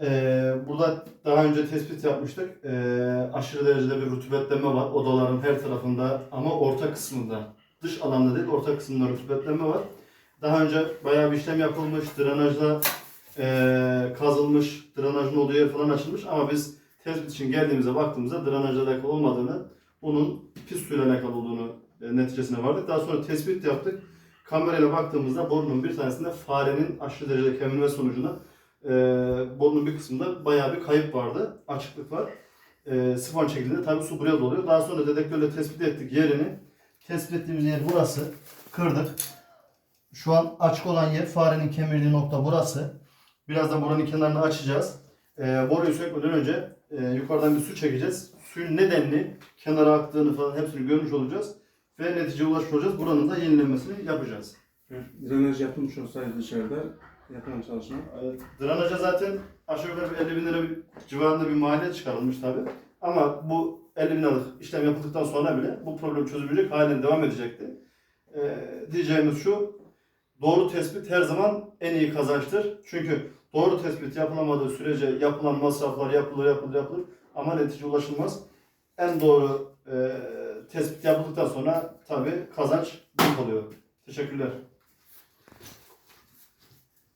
Ee, burada daha önce tespit yapmıştık. Ee, aşırı derecede bir rutubetlenme var odaların her tarafında ama orta kısmında. Dış alanda değil, orta kısmında rutubetlenme var. Daha önce bayağı bir işlem yapılmış, drenajla ee, kazılmış, drenajın olduğu yer falan açılmış ama biz tespit için geldiğimizde baktığımızda drenajla alakalı olmadığını, bunun pis suyla alakalı olduğunu e, neticesine vardık. Daha sonra tespit yaptık. Kamerayla baktığımızda borunun bir tanesinde farenin aşırı derecede kemirme sonucunda e, borunun bir kısmında bayağı bir kayıp vardı. Açıklık var. E, sifon şeklinde tabi su buraya doluyor. Daha sonra dedektörle tespit ettik yerini. Tespit ettiğimiz yer burası. Kırdık. Şu an açık olan yer farenin kemirdiği nokta burası. Birazdan buranın kenarını açacağız. E, boruyu sökmeden önce e, yukarıdan bir su çekeceğiz. Suyun nedenli kenara aktığını falan hepsini görmüş olacağız. Ve neticeye ulaşmış. Buranın da yenilenmesini yapacağız. Drenaj yapılmış olsaydı dışarıda yapılan çalışma. E, Drenaja zaten aşağı yukarı bir 50 bin lira civarında bir maliyet çıkarılmış tabi. Ama bu 50 bin liralık işlem yapıldıktan sonra bile bu problem çözülmeyecek halen devam edecekti. E, diyeceğimiz şu, doğru tespit her zaman en iyi kazançtır. Çünkü doğru tespit yapılamadığı sürece yapılan masraflar yapılır yapılır yapılır ama netice ulaşılmaz. En doğru e, tespit yapıldıktan sonra tabi kazanç büyük oluyor. Teşekkürler.